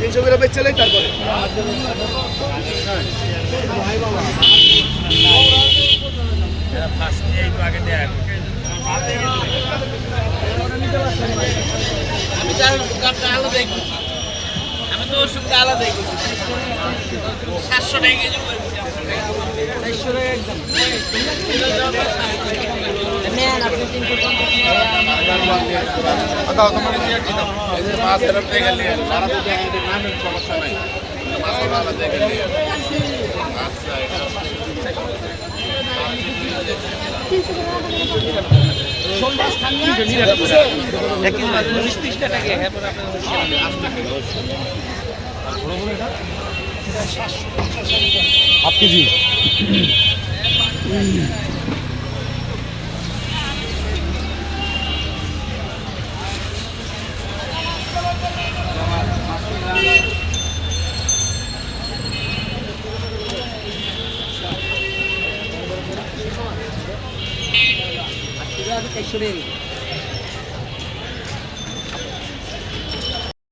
তিনশো করে বেচ চলেই তারপরে আমি তার তো আলাদাই করছি সাতশো টাকা কেজি দিচ্ছি মাছ কেজি। একশো টাকা